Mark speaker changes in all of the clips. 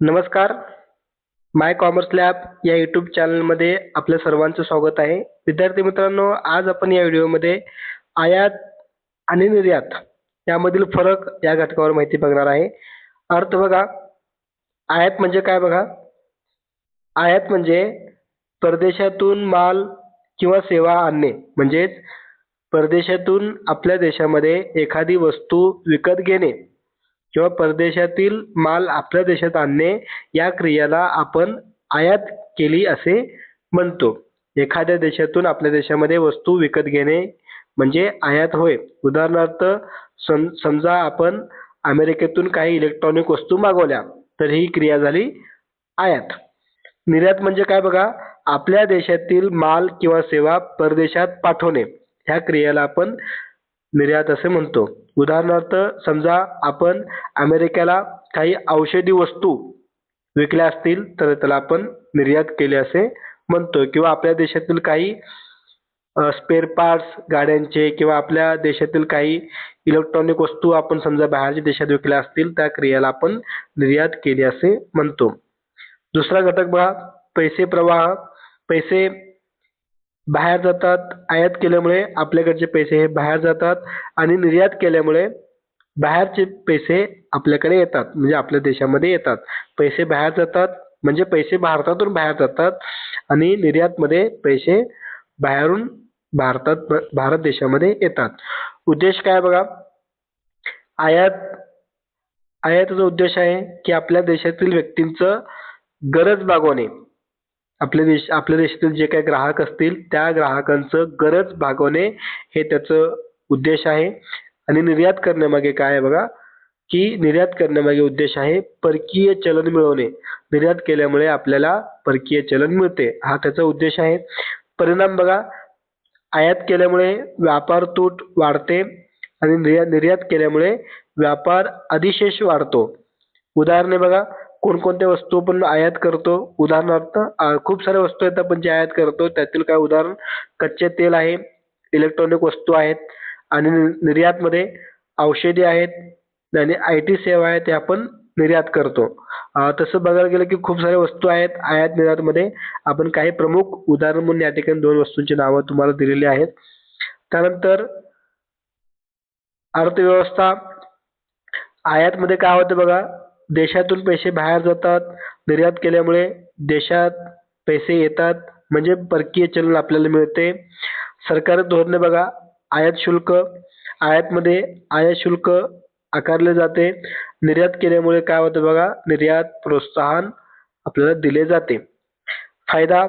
Speaker 1: नमस्कार. My commerce lab या YouTube चॅनलमध्ये आपल्या सर्वांचं स्वागत आहे. विद्यार्थी मित्रांनो आज आपण या व्हिडिओमध्ये आयात आणि निर्यात यामधील फरक या घटकावर माहिती बघणार आहे. अर्थ बघा आयात म्हणजे काय बघा? आयात म्हणजे परदेशातून माल किंवा सेवा आणणे. म्हणजेच परदेशातून आपल्या देशामध्ये एखादी वस्तू विकत घेणे. किंवा परदेशातील माल आपल्या देशात आणणे या क्रियेला आपण आयात केली असे म्हणतो. एखाद्या देशातून आपल्या देशामध्ये वस्तू विकत घेणे म्हणजे आयात होय. उदाहरणार्थ सम समजा आपण अमेरिकेतून काही इलेक्ट्रॉनिक वस्तू मागवल्या तर ही क्रिया झाली आयात. निर्यात म्हणजे काय बघा? आपल्या देशातील माल किंवा सेवा परदेशात पाठवणे. ह्या क्रियेला आपण निर्यात असे म्हणतो. उदाहरणार्थ समजा आपण अमेरिकेला काही औषधी वस्तू विकल्या असतील तर त्याला आपण निर्यात केले असे म्हणतो. किंवा आपल्या देशातील काही स्पेअर पार्ट्स गाड्यांचे किंवा आपल्या देशातील काही इलेक्ट्रॉनिक वस्तू आपण समजा बाहेरच्या देशात विकल्या असतील त्या क्रियेला आपण निर्यात केली असे म्हणतो. दुसरा घटक बघा पैसे प्रवाह. पैसे बाहेर जातात आयात केल्यामुळे आपल्याकडचे पैसे हे बाहेर जातात आणि निर्यात केल्यामुळे बाहेरचे पैसे आपल्याकडे येतात म्हणजे आपल्या देशामध्ये येतात. पैसे बाहेर जातात म्हणजे पैसे भारतातून बाहेर जातात आणि निर्यातमध्ये पैसे बाहेरून भारतात भारत देशामध्ये येतात. उद्देश काय बघा? आयात आयातीचा उद्देश आहे की आपल्या देशातील व्यक्तींचं गरज भागवणे. आपल्या देश आपल्या देशातील जे काही ग्राहक असतील त्या ग्राहकांचं गरज भागवणे हे त्याचं उद्देश आहे. आणि निर्यात करण्यामागे काय आहे बघा? की निर्यात करण्यामागे उद्देश आहे परकीय चलन मिळवणे. निर्यात केल्यामुळे आपल्याला परकीय चलन मिळते. हा त्याचा उद्देश आहे. परिणाम बघा. आयात केल्यामुळे व्यापार तूट वाढते आणि निर्यात निर्यात केल्यामुळे व्यापार अधिशेष वाढतो. उदाहरणे बघा. कोणकोणत्या वस्तू आपण आयात करतो? उदाहरणार्थ खूप साऱ्या वस्तू आहेत आपण जे आयात करतो. त्यातील काय उदाहरण? कच्चे तेल आहे इलेक्ट्रॉनिक वस्तू आहेत आणि निर्यातमध्ये औषधी आहेत आणि आय टी सेवा आहेत ते आपण निर्यात करतो. तसं बघायला गेलं की खूप साऱ्या वस्तू आहेत आयात निर्यातमध्ये. आपण काही प्रमुख उदाहरण म्हणून या ठिकाणी दोन वस्तूंची नावं तुम्हाला दिलेली आहेत. त्यानंतर अर्थव्यवस्था. आयातमध्ये काय होतं बघा? देशातून पैसे बाहेर जातात. निर्यात केल्यामुळे देशात पैसे येतात. म्हणजे परकीय चलन आपल्याला मिळते. सरकारी धोरणे बघा आयात शुल्क. आयातमध्ये आयात शुल्क आकारले जाते. निर्यात केल्यामुळे काय होतं बघा निर्यात प्रोत्साहन आपल्याला दिले जाते. फायदा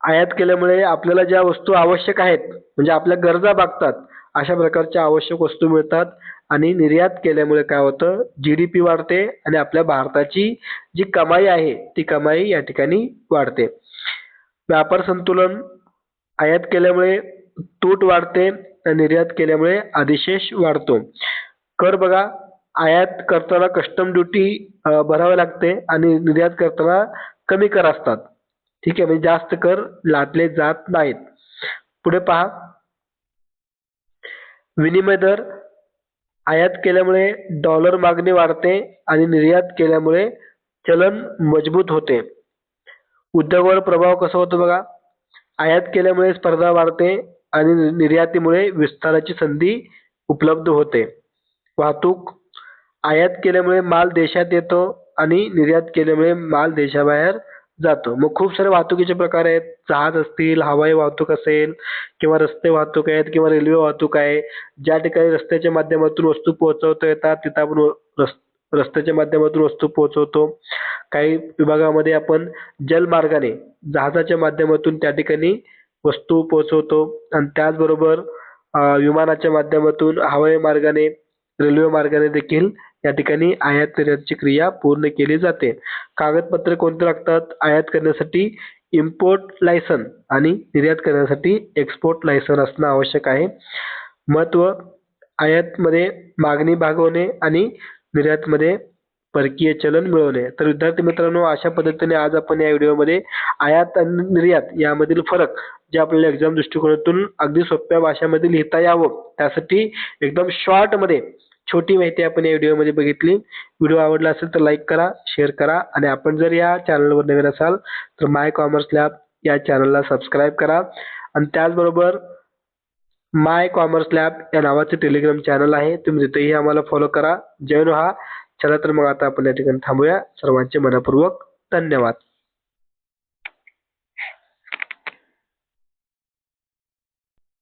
Speaker 1: आयात केल्यामुळे आपल्याला ज्या वस्तू आवश्यक आहेत म्हणजे आपल्या गरजा भागतात अशा प्रकारच्या आवश्यक वस्तू मिळतात आणि निर्यात केल्यामुळे काय होतं? जी डी पी वाढते आणि आपल्या भारताची जी कमाई आहे ती कमाई या ठिकाणी वाढते. व्यापार संतुलन आयात केल्यामुळे तूट वाढते निर्यात केल्यामुळे अधिशेष वाढतो. कर बघा आयात करताना कस्टम ड्युटी भरावी लागते आणि निर्यात करताना कमी कर असतात. ठीक आहे म्हणजे जास्त कर लादले जात नाहीत. पुढे पहा. विनिमय दर आयात केल्यामुळे डॉलर मागणी वाढते आणि निर्यात केल्यामुळे चलन मजबूत होते. उद्योगावर प्रभाव कसा होतो बघा? आयात केल्यामुळे स्पर्धा वाढते आणि निर्यातीमुळे विस्ताराची संधी उपलब्ध होते. वाहतूक आयात केल्यामुळे माल देशात येतो आणि निर्यात केल्यामुळे माल देशाबाहेर जातो. मग खूप सारे वाहतुकीचे प्रकार आहेत. जहाज असतील हवाई वाहतूक असेल किंवा रस्ते वाहतूक आहेत किंवा रेल्वे वाहतूक आहे ज्या ठिकाणी रस्त्याच्या माध्यमातून वस्तू पोहोचवता येतात तिथं आपण रस्त्याच्या माध्यमातून वस्तू पोहोचवतो. काही विभागामध्ये आपण जलमार्गाने जहाजाच्या माध्यमातून त्या ठिकाणी वस्तू पोहोचवतो. आणि त्याचबरोबर विमानाच्या माध्यमातून हवाई मार्गाने रेल्वे मार्गाने देखील या ठिकाणी आयात निर्यातची क्रिया पूर्ण केली जाते. कागदपत्रे कोणते लागतात? आयात करण्यासाठी इम्पोर्ट लायसन आणि निर्यात करण्यासाठी एक्सपोर्ट लायसन असणं आवश्यक आहे. महत्त्व आयातमध्ये मागणी भागवणे आणि निर्यातमध्ये परकीय चलन मिळवणे. तर विद्यार्थी मित्रांनो अशा पद्धतीने आज आपण या व्हिडिओमध्ये आयात आणि निर्यात यामधील फरक जे आपल्याला एक्झाम दृष्टिकोनातून अगदी सोप्या भाषेमध्ये लिहिता यावं त्यासाठी एकदम शॉर्टमध्ये छोटी माहिती आपण या व्हिडिओमध्ये बघितली. व्हिडिओ आवडला असेल तर लाईक करा शेअर करा आणि आपण जर या चॅनलवर नवीन असाल तर माय कॉमर्स लॅब या चॅनलला सबस्क्राईब करा. आणि त्याचबरोबर माय कॉमर्स लॅब या नावाचं टेलिग्राम चॅनल आहे. तुम्ही तिथेही आम्हाला फॉलो करा जॉईन व्हा. चला तर मग आता आपण या ठिकाणी थांबूया. सर्वांचे मनपूर्वक धन्यवाद.